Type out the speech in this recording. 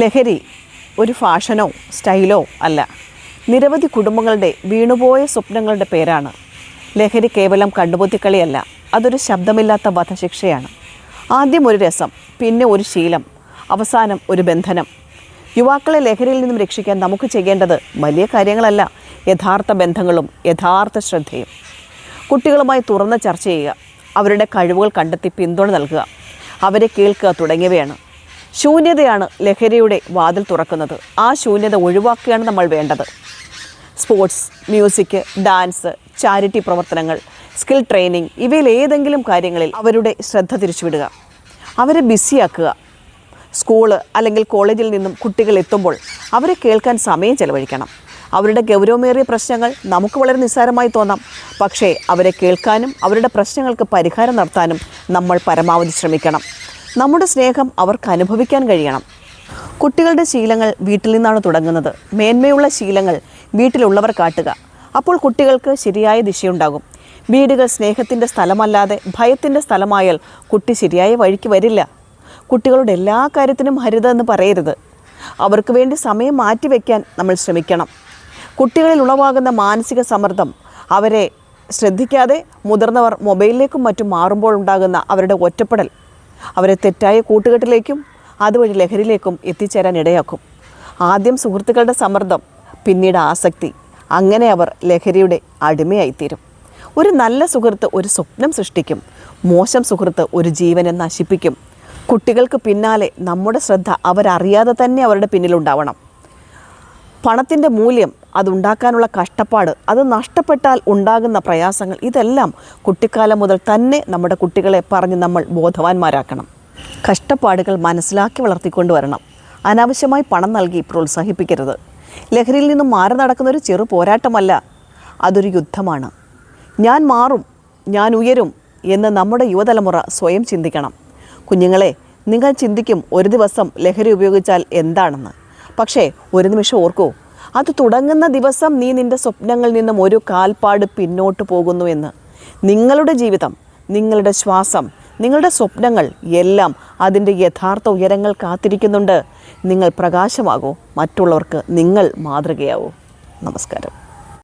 ലഹരി ഒരു ഫാഷനോ സ്റ്റൈലോ അല്ല. നിരവധി കുടുംബങ്ങളുടെ വീണുപോയ സ്വപ്നങ്ങളുടെ പേരാണ്. ലഹരി കേവലം കണ്ടുപൊത്തിക്കളിയല്ല അതൊരു ശബ്ദമില്ലാത്ത വധശിക്ഷയാണ്. ആദ്യം ഒരു രസം പിന്നെ ഒരു ശീലം അവസാനം ഒരു ബന്ധനം. യുവാക്കളെ ലഹരിയിൽ നിന്നും രക്ഷിക്കാൻ നമുക്ക് ചെയ്യേണ്ടത് വലിയ കാര്യങ്ങളല്ല യഥാർത്ഥ ബന്ധങ്ങളും യഥാർത്ഥ ശ്രദ്ധയും. കുട്ടികളുമായി തുറന്ന് ചർച്ച ചെയ്യുക അവരുടെ കഴിവുകൾ കണ്ടെത്തി പിന്തുണ നൽകുക അവരെ കേൾക്കുക തുടങ്ങിയവയാണ്. ശൂന്യതയാണ് ലഹരിയുടെ വാതിൽ തുറക്കുന്നത്. ആ ശൂന്യത ഒഴിവാക്കുകയാണ് നമ്മൾ വേണ്ടത്. സ്പോർട്സ് മ്യൂസിക് ഡാൻസ് ചാരിറ്റി പ്രവർത്തനങ്ങൾ സ്കിൽ ട്രെയിനിങ് ഇവയിൽ ഏതെങ്കിലും കാര്യങ്ങളിൽ അവരുടെ ശ്രദ്ധ തിരിച്ചുവിടുക. അവരെ ബിസിയാക്കുക. സ്കൂൾ അല്ലെങ്കിൽ കോളേജിൽ നിന്നും കുട്ടികൾ എത്തുമ്പോൾ അവരെ കേൾക്കാൻ സമയം ചെലവഴിക്കണം. അവരുടെ ഗൗരവമേറിയ പ്രശ്നങ്ങൾ നമുക്ക് വളരെ നിസ്സാരമായി തോന്നാം. പക്ഷേ അവരെ കേൾക്കാനും അവരുടെ പ്രശ്നങ്ങൾക്ക് പരിഹാരം നടത്താനും നമ്മൾ പരമാവധി ശ്രമിക്കണം. നമ്മുടെ സ്നേഹം അവർക്ക് അനുഭവിക്കാൻ കഴിയണം. കുട്ടികളുടെ ശീലങ്ങൾ വീട്ടിൽ നിന്നാണ് തുടങ്ങുന്നത്. മേന്മയുള്ള ശീലങ്ങൾ വീട്ടിലുള്ളവർ കാട്ടുക. അപ്പോൾ കുട്ടികൾക്ക് ശരിയായ ദിശയുണ്ടാകും. വീടുകൾ സ്നേഹത്തിന്റെ സ്ഥലമല്ലാതെ ഭയത്തിന്റെ സ്ഥലമായാൽ കുട്ടി ശരിയായ വഴിക്ക് വരില്ല. കുട്ടികളുടെ എല്ലാ കാര്യത്തിനും ഹരിത എന്ന് പറയരുത്. അവർക്ക് വേണ്ടി സമയം മാറ്റിവെക്കാൻ നമ്മൾ ശ്രമിക്കണം. കുട്ടികളിൽ ഉളവാകുന്ന മാനസിക സമ്മർദ്ദം അവരെ ശ്രദ്ധിക്കാതെ മുതിർന്നവർ മൊബൈലിലേക്കും മറ്റും മാറുമ്പോൾ ഉണ്ടാകുന്ന അവരുടെ ഒറ്റപ്പെടൽ. അവരെ തെറ്റായ കൂട്ടുകെട്ടിലേക്കും അതുവഴി ലഹരിയിലേക്കും എത്തിച്ചേരാൻ ഇടയാക്കും. ആദ്യം സുഹൃത്തുക്കളുടെ സമ്മർദ്ദം പിന്നീട് ആസക്തി. അങ്ങനെ അവർ ലഹരിയുടെ അടിമയായിത്തീരും. ഒരു നല്ല സുഹൃത്ത് ഒരു സ്വപ്നം സൃഷ്ടിക്കും. മോശം സുഹൃത്ത് ഒരു ജീവനെ നശിപ്പിക്കും. കുട്ടികൾക്ക് പിന്നാലെ നമ്മുടെ ശ്രദ്ധ അവരറിയാതെ തന്നെ അവരുടെ പിന്നിലുണ്ടാവണം. പണത്തിന്റെ മൂല്യം അതുണ്ടാക്കാനുള്ള കഷ്ടപ്പാട് അത് നഷ്ടപ്പെട്ടാൽ ഉണ്ടാകുന്ന പ്രയാസങ്ങൾ ഇതെല്ലാം കുട്ടിക്കാലം മുതൽ തന്നെ നമ്മുടെ കുട്ടികളെ പറഞ്ഞ് നമ്മൾ ബോധവാന്മാരാക്കണം. കഷ്ടപ്പാടുകൾ മനസ്സിലാക്കി വളർത്തിക്കൊണ്ടുവരണം. അനാവശ്യമായി പണം നൽകി പ്രോത്സാഹിപ്പിക്കരുത്. ലഹരിയിൽ നിന്നും മാറി നടക്കുന്ന ഒരു ചെറു പോരാട്ടമല്ല അതൊരു യുദ്ധമാണ്. ഞാൻ മാറും ഞാൻ ഉയരും എന്ന് നമ്മുടെ യുവതലമുറ സ്വയം ചിന്തിക്കണം. കുഞ്ഞുങ്ങളെ നിങ്ങൾ ചിന്തിക്കും ഒരു ദിവസം ലഹരി ഉപയോഗിച്ചാൽ എന്താണെന്ന്. പക്ഷേ ഒരു നിമിഷം ഓർക്കൂ. അത് തുടങ്ങുന്ന ദിവസം നീ നിന്റെ സ്വപ്നങ്ങളിൽ നിന്നും ഒരു കാൽപ്പാട് പിന്നോട്ട് പോകുന്നു എന്ന്. നിങ്ങളുടെ ജീവിതം നിങ്ങളുടെ ശ്വാസം നിങ്ങളുടെ സ്വപ്നങ്ങൾ എല്ലാം അതിന്റെ യഥാർത്ഥ ഉയരങ്ങൾ കാത്തിരിക്കുന്നുണ്ട്. നിങ്ങൾ പ്രകാശമാകൂ. മറ്റുള്ളവർക്ക് നിങ്ങൾ മാതൃകയാവൂ. നമസ്കാരം.